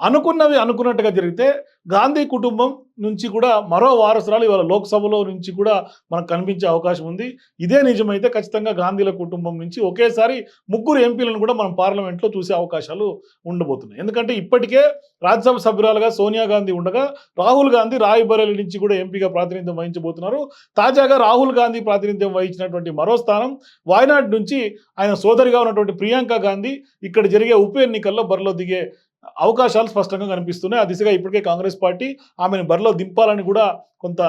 అనుకున్నవి అనుకున్నట్టుగా జరిగితే గాంధీ కుటుంబం నుంచి కూడా మరో వారసురాలు ఇవాళ లోక్సభలో నుంచి కూడా మనకు కనిపించే అవకాశం ఉంది. ఇదే నిజమైతే ఖచ్చితంగా గాంధీల కుటుంబం నుంచి ఒకేసారి ముగ్గురు ఎంపీలను కూడా మనం పార్లమెంట్లో చూసే అవకాశాలు ఉండబోతున్నాయి. ఎందుకంటే ఇప్పటికే రాజ్యసభ సభ్యురాలుగా సోనియా గాంధీ ఉండగా రాహుల్ గాంధీ రాయ్బరేలి నుంచి కూడా ఎంపీగా ప్రాతినిధ్యం వహించబోతున్నారు. తాజాగా రాహుల్ గాంధీ ప్రాతినిధ్యం వహించినటువంటి మరో స్థానం వాయనాడ్ నుంచి ఆయన సోదరిగా ఉన్నటువంటి ప్రియాంక గాంధీ ఇక్కడ జరిగే ఉప ఎన్నికల్లో బరిలో దిగే అవకాశాలు స్పష్టంగా కనిపిస్తున్నాయి. ఆ దిశగా ఇప్పటికే కాంగ్రెస్ పార్టీ ఆమెను బరిలో దింపాలని కూడా కొంత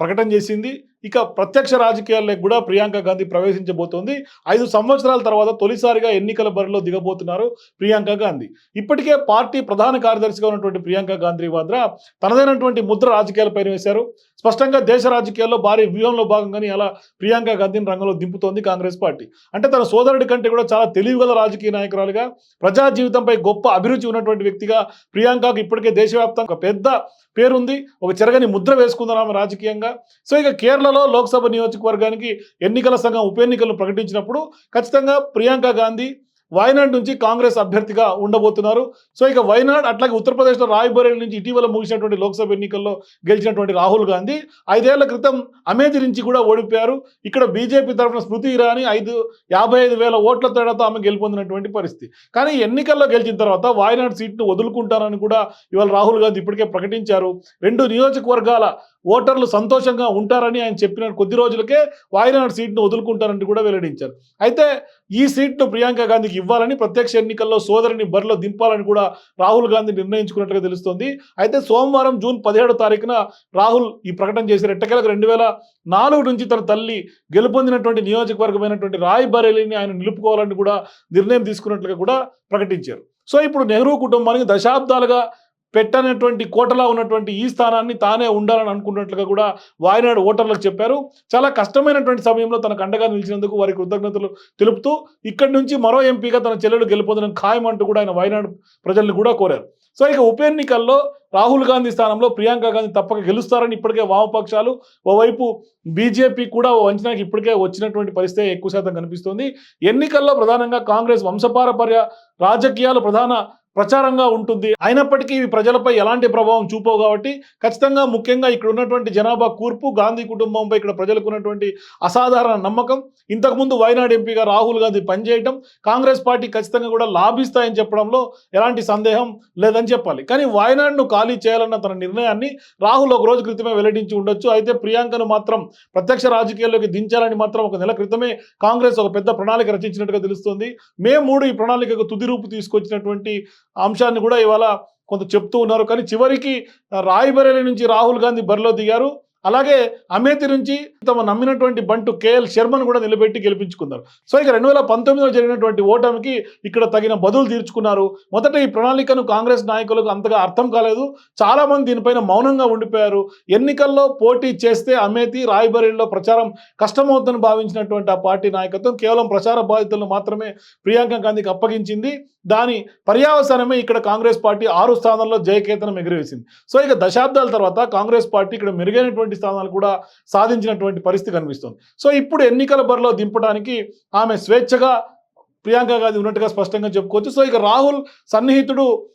ప్రకటన చేసింది. ఇక ప్రత్యక్ష రాజకీయాల్లోకి కూడా ప్రియాంక గాంధీ ప్రవేశించబోతోంది. ఐదు సంవత్సరాల తర్వాత తొలిసారిగా ఎన్నికల బరిలో దిగబోతున్నారు ప్రియాంక గాంధీ. ఇప్పటికే పార్టీ ప్రధాన కార్యదర్శిగా ఉన్నటువంటి ప్రియాంక గాంధీ వాద్రా తనదైనటువంటి ముద్ర రాజకీయాలపైన వేశారు. స్పష్టంగా దేశ రాజకీయాల్లో భారీ వ్యూహంలో భాగంగానే అలా ప్రియాంక గాంధీని రంగంలో దింపుతోంది కాంగ్రెస్ పార్టీ. అంటే తన సోదరుడి కంటే కూడా చాలా తెలివిగల రాజకీయ నాయకురాలుగా ప్రజా జీవితంపై గొప్ప అభిరుచి ఉన్నటువంటి వ్యక్తిగా ప్రియాంకకు ఇప్పటికే దేశవ్యాప్తంగా ఒక పెద్ద పేరుంది. ఒక చెరగని ముద్ర వేసుకుందాం రాజకీయంగా. సో ఇక కేరళ తెలంగాణలో లోక్సభ నియోజకవర్గానికి ఎన్నికల సంఘం ఉప ఎన్నికలను ప్రకటించినప్పుడు ఖచ్చితంగా ప్రియాంక గాంధీ వయనాడ్ నుంచి కాంగ్రెస్ అభ్యర్థిగా ఉండబోతున్నారు. సో ఇక వయనాడ్ అట్లాగే ఉత్తరప్రదేశ్లో రాయ్బరేలి నుంచి ఇటీవల ముగిసినటువంటి లోక్సభ ఎన్నికల్లో గెలిచినటువంటి రాహుల్ గాంధీ ఐదేళ్ళ క్రితం అమేథీ నుంచి కూడా ఓడిపోయారు. ఇక్కడ బీజేపీ తరఫున స్మృతి ఇరానీ ఐదు యాభై ఐదు వేల ఓట్ల తేడాతో ఆమె గెలుపొందినటువంటి పరిస్థితి. కానీ ఎన్నికల్లో గెలిచిన తర్వాత వాయనాడ్ సీట్ను వదులుకుంటారని కూడా ఇవాళ రాహుల్ గాంధీ ఇప్పటికే ప్రకటించారు. రెండు నియోజకవర్గాల ఓటర్లు సంతోషంగా ఉంటారని ఆయన చెప్పిన కొద్ది రోజులకే వాయినాడు సీట్ను వదులుకుంటారని కూడా వెల్లడించారు. అయితే ఈ సీట్ను ప్రియాంక గాంధీకి ఇవ్వాలని ప్రత్యక్ష ఎన్నికల్లో సోదరిని బరిలో దింపాలని కూడా రాహుల్ గాంధీ నిర్ణయించుకున్నట్టుగా తెలుస్తోంది. అయితే సోమవారం జూన్ పదిహేడో తారీఖున రాహుల్ ఈ ప్రకటన చేసిన ఎట్టకేలకు రెండు వేల నాలుగు నుంచి తన తల్లి గెలుపొందినటువంటి నియోజకవర్గమైనటువంటి రాయ్ బరేలీని ఆయన నిలుపుకోవాలని కూడా నిర్ణయం తీసుకున్నట్లుగా కూడా ప్రకటించారు. సో ఇప్పుడు నెహ్రూ కుటుంబానికి దశాబ్దాలుగా పెట్టనటువంటి కోటలా ఉన్నటువంటి ఈ స్థానాన్ని తానే ఉండాలని అనుకున్నట్లుగా కూడా వాయనాడు ఓటర్లకు చెప్పారు. చాలా కష్టమైనటువంటి సమయంలో తనకు అండగా నిలిచినందుకు వారి కృతజ్ఞతలు తెలుపుతూ ఇక్కడి నుంచి మరో ఎంపీగా తన చెల్లెలు గెలుపొందడం ఖాయం అంటూ కూడా ఆయన వాయనాడు ప్రజల్ని కూడా కోరారు. సో ఇక ఉప ఎన్నికల్లో రాహుల్ గాంధీ స్థానంలో ప్రియాంక గాంధీ తప్పక గెలుస్తారని ఇప్పటికే వామపక్షాలు ఓవైపు బీజేపీ కూడా ఓ అంచనాకి ఇప్పటికే వచ్చినటువంటి పరిస్థితి ఎక్కువ శాతం కనిపిస్తుంది. ఎన్నికల్లో ప్రధానంగా కాంగ్రెస్ వంశపారపర్య రాజకీయాలు ప్రధాన ప్రచారంగా ఉంటుంది. అయినప్పటికీ ఇవి ప్రజలపై ఎలాంటి ప్రభావం చూపవు కాబట్టి ఖచ్చితంగా ముఖ్యంగా ఇక్కడ ఉన్నటువంటి జనాభా కూర్పు గాంధీ కుటుంబంపై ఇక్కడ ప్రజలకు ఉన్నటువంటి అసాధారణ నమ్మకం. ఇంతకుముందు వైనాడు ఎంపీగా రాహుల్ గాంధీ పనిచేయటం కాంగ్రెస్ పార్టీ ఖచ్చితంగా కూడా లాభిస్తాయని చెప్పడంలో ఎలాంటి సందేహం లేదని చెప్పాలి. కానీ వాయనాడును ఖాళీ చేయాలన్న తన నిర్ణయాన్ని రాహుల్ ఒక రోజు క్రితమే వెల్లడించి ఉండొచ్చు. అయితే ప్రియాంకను మాత్రం ప్రత్యక్ష రాజకీయాల్లోకి దించాలని మాత్రం ఒక నెల క్రితమే కాంగ్రెస్ ఒక పెద్ద ప్రణాళిక రచించినట్టుగా తెలుస్తోంది. మే మూడు ఈ ప్రణాళికకు తుది రూపు తీసుకొచ్చినటువంటి అంశాన్ని కూడా ఇవాళ కొంత చెప్తూ ఉన్నారు. కానీ చివరికి రాయ్బరేలి నుంచి రాహుల్ గాంధీ బరిలో దిగారు. అలాగే అమేతి నుంచి తమ నమ్మినటువంటి బంటు కేఎల్ శర్మను కూడా నిలబెట్టి గెలిపించుకున్నారు. సో ఇక రెండు వేల పంతొమ్మిదిలో జరిగినటువంటి ఓటమికి ఇక్కడ తగిన బదులు తీర్చుకున్నారు. మొదట ఈ ప్రణాళికను కాంగ్రెస్ నాయకులకు అంతగా అర్థం కాలేదు. చాలామంది దీనిపైన మౌనంగా ఉండిపోయారు. ఎన్నికల్లో పోటీ చేస్తే అమేతి రాయ్బరేలిలో ప్రచారం కష్టమవుతుందని భావించినటువంటి ఆ పార్టీ నాయకత్వం కేవలం ప్రచార బాధితులను మాత్రమే ప్రియాంక గాంధీకి అప్పగించింది. దాని పర్యావసానమే ఇక్కడ కాంగ్రెస్ పార్టీ ఆరు స్థానంలో జయకేతనం ఎగురవేసింది. సో ఇక దశాబ్దాల తర్వాత కాంగ్రెస్ పార్టీ ఇక్కడ మెరుగైనటువంటి స్థానాలు కూడా సాధించినటువంటి పరిస్థితి కనిపిస్తుంది. సో ఇప్పుడు ఎన్నికల బరిలో దింపడానికి ఆమె స్వేచ్ఛగా ప్రియాంక గాంధీ ఉన్నట్టుగా స్పష్టంగా చెప్పుకోవచ్చు. సో ఇక రాహుల్ సన్నిహితుడు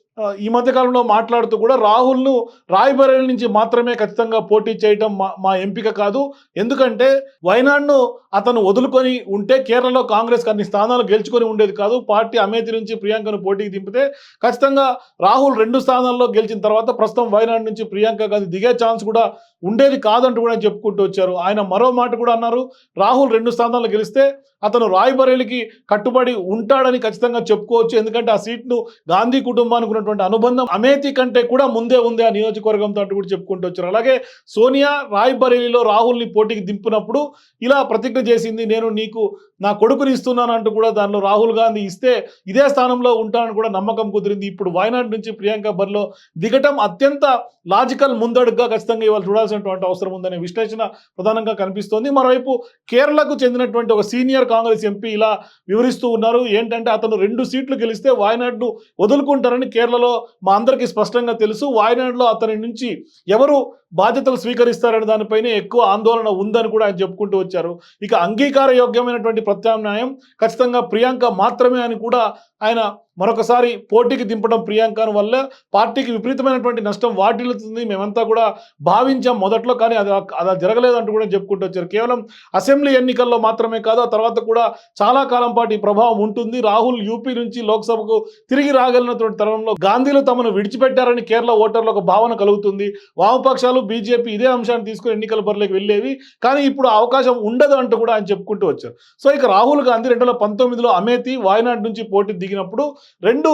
ఈ మధ్యకాలంలో మాట్లాడుతూ కూడా రాహుల్ను రాయ్బరేలి నుంచి మాత్రమే ఖచ్చితంగా పోటీ చేయడం మా మా ఎంపిక కాదు. ఎందుకంటే వైనాడ్ను అతను వదులుకొని ఉంటే కేరళలో కాంగ్రెస్ అన్ని స్థానాలు గెలుచుకొని ఉండేది కాదు. పార్టీ అమేతి నుంచి ప్రియాంకను పోటీకి దింపితే ఖచ్చితంగా రాహుల్ రెండు స్థానాల్లో గెలిచిన తర్వాత ప్రస్తుతం వైనాడ్ నుంచి ప్రియాంక గాంధీ దిగే ఛాన్స్ కూడా ఉండేది కాదంటూ కూడా చెప్పుకుంటూ వచ్చారు. ఆయన మరో మాట కూడా అన్నారు. రాహుల్ రెండు స్థానాల్లో గెలిస్తే అతను రాయ్బరేలికి కట్టుబడి ఉంటాడని ఖచ్చితంగా చెప్పుకోవచ్చు. ఎందుకంటే ఆ సీట్ను గాంధీ కుటుంబానికి ఉన్నటువంటి అనుబంధం అమేతి కంటే కూడా ముందే ఉంది ఆ నియోజకవర్గంతో అంటూ కూడా చెప్పుకుంటూ వచ్చారు. అలాగే సోనియా రాయ్బరేలీలో రాహుల్ని పోటీకి దింపినప్పుడు ఇలా ప్రతిజ్ఞ చేసింది నేను నీకు నా కొడుకుని ఇస్తున్నాను అంటూ కూడా దానిలో రాహుల్ గాంధీ ఇస్తే ఇదే స్థానంలో ఉంటానని కూడా నమ్మకం కుదిరింది. ఇప్పుడు వాయనాడ్ నుంచి ప్రియాంక బరిలో దిగటం అత్యంత లాజికల్ ముందడుగా ఖచ్చితంగా ఇవాళ చూడాల్సినటువంటి అవసరం ఉందనే విశ్లేషణ ప్రధానంగా కనిపిస్తోంది. మరోవైపు కేరళకు చెందినటువంటి ఒక సీనియర్ కాంగ్రెస్ ఎంపీ ఇలా వివరిస్తూ ఉన్నారు. ఏంటంటే అతను రెండు సీట్లు గెలిస్తే వాయనాడ్ను వదులుకుంటారని కేరళ కేరళలో మా అందరికీ స్పష్టంగా తెలుసు వాయనాడులో అతని నుంచి ఎవరు బాధ్యతలు స్వీకరిస్తారనే దానిపైనే ఎక్కువ ఆందోళన ఉందని కూడా ఆయన చెప్పుకుంటూ వచ్చారు. ఇక అంగీకార యోగ్యమైనటువంటి ప్రత్యామ్నాయం ఖచ్చితంగా ప్రియాంక మాత్రమే అని కూడా ఆయన మరొకసారి పోటీకి దింపడం ప్రియాంకను వల్ల పార్టీకి విపరీతమైనటువంటి నష్టం వాటిల్లుతుంది. మేమంతా కూడా భావించాం మొదట్లో కానీ అది అలా జరగలేదంటూ కూడా చెప్పుకుంటూ వచ్చారు. కేవలం అసెంబ్లీ ఎన్నికల్లో మాత్రమే కాదు ఆ తర్వాత కూడా చాలా కాలం పాటు ఈ ప్రభావం ఉంటుంది. రాహుల్ యూపీ నుంచి లోక్సభకు తిరిగి రాగలిగినటువంటి తరుణంలో గాంధీలు తమను విడిచిపెట్టారని కేరళ ఓటర్లు ఒక భావన కలుగుతుంది. వామపక్షాలు బీజేపీ ఇదే అంశాన్ని తీసుకుని ఎన్నికల బరిలోకి వెళ్ళేవి కానీ ఇప్పుడు అవకాశం ఉండదు అంటూ కూడా ఆయన చెప్పుకుంటూ వచ్చారు. సో ఇక రాహుల్ గాంధీ రెండు వేల పంతొమ్మిదిలో అమేతి వాయనాడ్ నుంచి పోటీ దిగినప్పుడు రెండు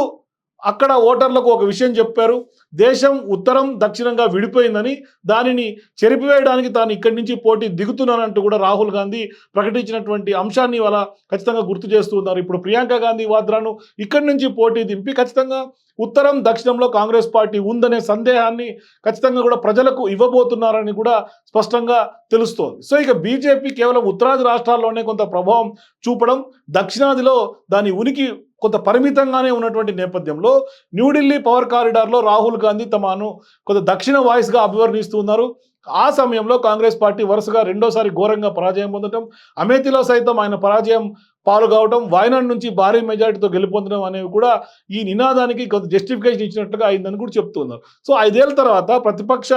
అక్కడ ఓటర్లకు ఒక విషయం చెప్పారు. దేశం ఉత్తరం దక్షిణంగా విడిపోయిందని దానిని చెరిపివేయడానికి తాను ఇక్కడి నుంచి పోటీ దిగుతున్నానంటూ కూడా రాహుల్ గాంధీ ప్రకటించినటువంటి అంశాన్ని వాళ్ళ ఖచ్చితంగా గుర్తు చేస్తూ ఉన్నారు. ఇప్పుడు ప్రియాంక గాంధీ వాద్రాను ఇక్కడి నుంచి పోటీ దింపి ఖచ్చితంగా ఉత్తరం దక్షిణంలో కాంగ్రెస్ పార్టీ ఉందనే సందేహాన్ని ఖచ్చితంగా కూడా ప్రజలకు ఇవ్వబోతున్నారని కూడా స్పష్టంగా తెలుస్తోంది. సో ఇక బీజేపీ కేవలం ఉత్తరాది రాష్ట్రాల్లోనే కొంత ప్రభావం చూపడం దక్షిణాదిలో దాని ఉనికి కొంత పరిమితంగానే ఉన్నటువంటి నేపథ్యంలో న్యూఢిల్లీ పవర్ కారిడార్లో రాహుల్ గాంధీ తమను కొంత దక్షిణ వాయిస్గా అభివర్ణిస్తూ ఉన్నారు. ఆ సమయంలో కాంగ్రెస్ పార్టీ వరుసగా రెండోసారి ఘోరంగా పరాజయం పొందటం అమేథీలో సైతం ఆయన పరాజయం పాలు కావడం వాయనాడ్ నుంచి భారీ మెజారిటీతో గెలుపొందడం అనేవి కూడా ఈ నినాదానికి కొంత జస్టిఫికేషన్ ఇచ్చినట్టుగా అయిందని కూడా చెప్తున్నారు. సో ఐదేళ్ళ తర్వాత ప్రతిపక్ష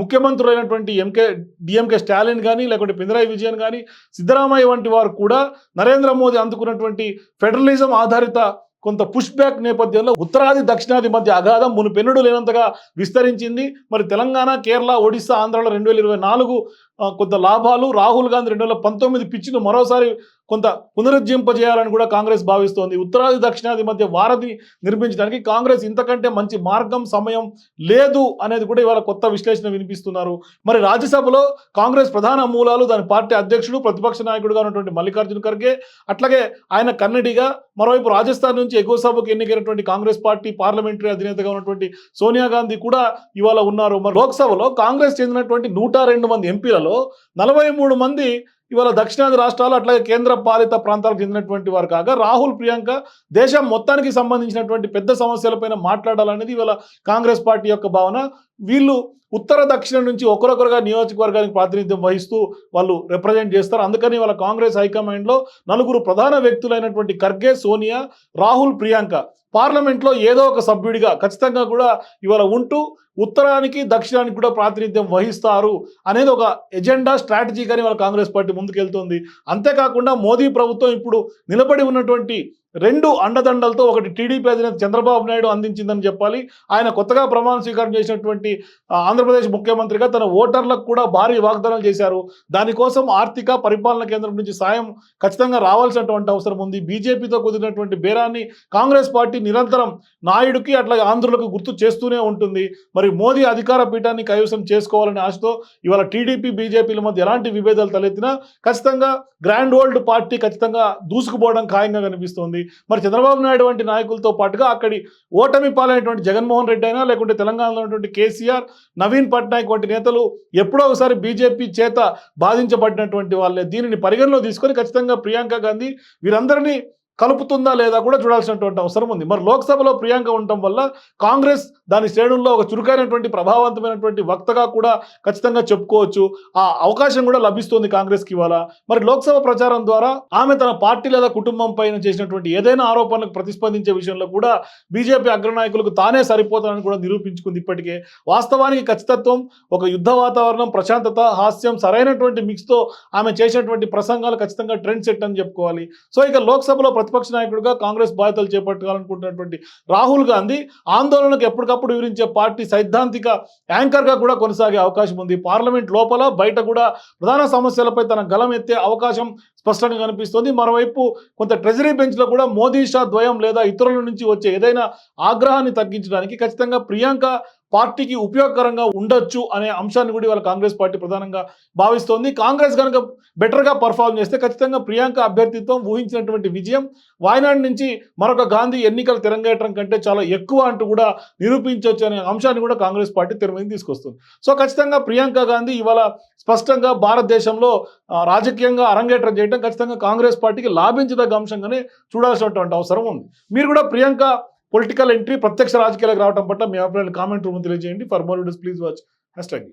ముఖ్యమంత్రులైనటువంటి ఎంకే డిఎంకే స్టాలిన్ కానీ లేకుంటే పినరాయి విజయన్ కానీ సిద్ధరామయ్య వంటి వారు కూడా నరేంద్ర మోదీ అందుకున్నటువంటి ఫెడరలిజం ఆధారిత కొంత పుష్ బ్యాక్ నేపథ్యంలో ఉత్తరాది దక్షిణాది మధ్య అగాధం మునుపెన్నుడు లేనంతగా విస్తరించింది. మరి తెలంగాణ కేరళ ఒడిశా ఆంధ్రలో రెండు వేల ఇరవై నాలుగు కొంత లాభాలు రాహుల్ గాంధీ రెండు వేల పంతొమ్మిది పిచ్చిను మరోసారి కొంత పునరుజ్జింపజేయాలని కూడా కాంగ్రెస్ భావిస్తోంది. ఉత్తరాది దక్షిణాది మధ్య వారధి నిర్మించడానికి కాంగ్రెస్ ఇంతకంటే మంచి మార్గం సమయం లేదు అనేది కూడా ఇవాళ కొత్త విశ్లేషణ వినిపిస్తున్నారు. మరి రాజ్యసభలో కాంగ్రెస్ ప్రధాన మూలాలు దాని పార్టీ అధ్యక్షుడు ప్రతిపక్ష నాయకుడుగా ఉన్నటువంటి మల్లికార్జున ఖర్గే అట్లాగే ఆయన కన్నడిగా మరోవైపు రాజస్థాన్ నుంచి ఎగువ సభకు ఎన్నికైనటువంటి కాంగ్రెస్ పార్టీ పార్లమెంటరీ అధినేతగా ఉన్నటువంటి సోనియా గాంధీ కూడా ఇవాళ ఉన్నారు. మరి లోక్సభలో కాంగ్రెస్ చెందినటువంటి నూట రెండు మంది ఎంపీలలో నలభై మూడు మంది ఇవాళ దక్షిణాది రాష్ట్రాలు అట్లాగే కేంద్ర పాలిత ప్రాంతాలకు చెందినటువంటి వారు కాగా రాహుల్ ప్రియాంక దేశం మొత్తానికి సంబంధించినటువంటి పెద్ద సమస్యలపైన మాట్లాడాలనేది ఇవాళ కాంగ్రెస్ పార్టీ యొక్క భావన. వీళ్ళు ఉత్తర దక్షిణ నుంచి ఒకరొకరుగా నియోజకవర్గానికి ప్రాతినిధ్యం వహిస్తూ వాళ్ళు రిప్రజెంట్ చేస్తారు. అందుకని వాళ్ళ కాంగ్రెస్ హైకమాండ్లో నలుగురు ప్రధాన వ్యక్తులైనటువంటి ఖర్గే సోనియా రాహుల్ ప్రియాంక పార్లమెంట్లో ఏదో ఒక సభ్యుడిగా ఖచ్చితంగా కూడా ఇవాళ ఉంటూ ఉత్తరానికి దక్షిణానికి కూడా ప్రాతినిధ్యం వహిస్తారు అనేది ఒక ఎజెండా స్ట్రాటజీ కానీ వాళ్ళ కాంగ్రెస్ పార్టీ ముందుకెళ్తోంది. అంతేకాకుండా మోదీ ప్రభుత్వం ఇప్పుడు నిలబడి ఉన్నటువంటి రెండు అండదండలతో ఒకటి టీడీపీ అధినేత చంద్రబాబు నాయుడు అందించిందని చెప్పాలి. ఆయన కొత్తగా ప్రమాణ స్వీకారం చేసినటువంటి ఆంధ్రప్రదేశ్ ముఖ్యమంత్రిగా తన ఓటర్లకు కూడా భారీ వాగ్దానాలు చేశారు. దానికోసం ఆర్థిక పరిపాలన కేంద్రం నుంచి సాయం ఖచ్చితంగా రావాల్సినటువంటి అవసరం ఉంది. బీజేపీతో కుదిరినటువంటి బేరాన్ని కాంగ్రెస్ పార్టీ నిరంతరం నాయుడుకి అట్లాగే ఆంధ్రులకు గుర్తు చేస్తూనే ఉంటుంది. మరి మోదీ అధికార పీఠాన్ని కైవసం చేసుకోవాలనే ఆశతో ఇవాళ టీడీపీ బీజేపీల మధ్య ఎలాంటి విభేదాలు తలెత్తినా ఖచ్చితంగా గ్రాండ్ ఓల్డ్ పార్టీ ఖచ్చితంగా దూసుకుపోవడం ఖాయంగా కనిపిస్తోంది. మరి చంద్రబాబు నాయుడు వంటి నాయకులతో పాటుగా అక్కడి ఓటమి పాలైనటువంటి జగన్మోహన్ రెడ్డి అయినా లేకుంటే తెలంగాణలో ఉన్నటువంటి కేసీఆర్ నవీన్ పట్నాయక్ వంటి నేతలు ఎప్పుడో ఒకసారి బీజేపీ చేత బాధించబడినటువంటి వాళ్ళే. దీనిని పరిగణలో తీసుకొని ఖచ్చితంగా ప్రియాంక గాంధీ వీరందరినీ కలుపుతుందా లేదా కూడా చూడాల్సినటువంటి అవసరం ఉంది. మరి లోక్సభలో ప్రియాంక ఉండటం వల్ల కాంగ్రెస్ దాని శ్రేణుల్లో ఒక చురుకైనటువంటి ప్రభావవంతమైనటువంటి వక్తగా కూడా ఖచ్చితంగా చెప్పుకోవచ్చు. ఆ అవకాశం కూడా లభిస్తుంది కాంగ్రెస్కి ఇవాళ. మరి లోక్సభ ప్రచారం ద్వారా ఆమె తన పార్టీ లేదా కుటుంబం పైన చేసినటువంటి ఏదైనా ఆరోపణలకు ప్రతిస్పందించే విషయంలో కూడా బీజేపీ అగ్రనాయకులకు తానే సరిపోతానని కూడా నిరూపించుకుంది ఇప్పటికే. వాస్తవానికి ఖచ్చితత్వం ఒక యుద్ధ వాతావరణం ప్రశాంతత హాస్యం సరైనటువంటి మిక్స్తో ఆమె చేసినటువంటి ప్రసంగాలు ఖచ్చితంగా ట్రెండ్ సెట్ అని చెప్పుకోవాలి. సో ఇక లోక్సభలో ప్రతిపక్ష నాయకుడిగా కాంగ్రెస్ బాధ్యతలు చేపట్టాలనుకుంటున్నటువంటి రాహుల్ గాంధీ ఆందోళనకు ఎప్పటికప్పుడు వివరించే పార్టీ సైద్ధాంతిక యాంకర్గా కూడా కొనసాగే అవకాశం ఉంది. పార్లమెంట్ లోపల బయట కూడా ప్రధాన సమస్యలపై తన గలం ఎత్తే అవకాశం స్పష్టంగా కనిపిస్తుంది. మరోవైపు కొంత ట్రెజరీ బెంచ్లో కూడా మోదీ షా ద్వయం లేదా ఇతరుల నుంచి వచ్చే ఏదైనా ఆగ్రహాన్ని తగ్గించడానికి ఖచ్చితంగా ప్రియాంక పార్టీకి ఉపయోగకరంగా ఉండొచ్చు అనే అంశాన్ని కూడా ఇవాళ కాంగ్రెస్ పార్టీ ప్రధానంగా భావిస్తోంది. కాంగ్రెస్ కనుక బెటర్గా పర్ఫామ్ చేస్తే ఖచ్చితంగా ప్రియాంక అభ్యర్థిత్వం ఊహించినటువంటి విజయం వాయనాడ్ నుంచి మరొక గాంధీ ఎన్నికలు తిరంగేయటం కంటే చాలా ఎక్కువ అంటూ కూడా నిరూపించవచ్చు అనే అంశాన్ని కూడా కాంగ్రెస్ పార్టీ తెర తీసుకొస్తుంది. సో ఖచ్చితంగా ప్రియాంక గాంధీ ఇవాళ స్పష్టంగా భారతదేశంలో రాజకీయంగా అరంగేట్రం చేయడం ఖచ్చితంగా కాంగ్రెస్ పార్టీకి లాభించదగ్గ అంశంగానే చూడాల్సినటువంటి అవసరం ఉంది. మీరు కూడా ప్రియాంక పొలిటికల్ ఎంట్రీ ప్రత్యక్ష రాజకీయాలకు రావడం పట్ల మీ అభిప్రాయాలు కామెంట్ రూమ్ తెలియజేయండి. For more videos please watch hashtag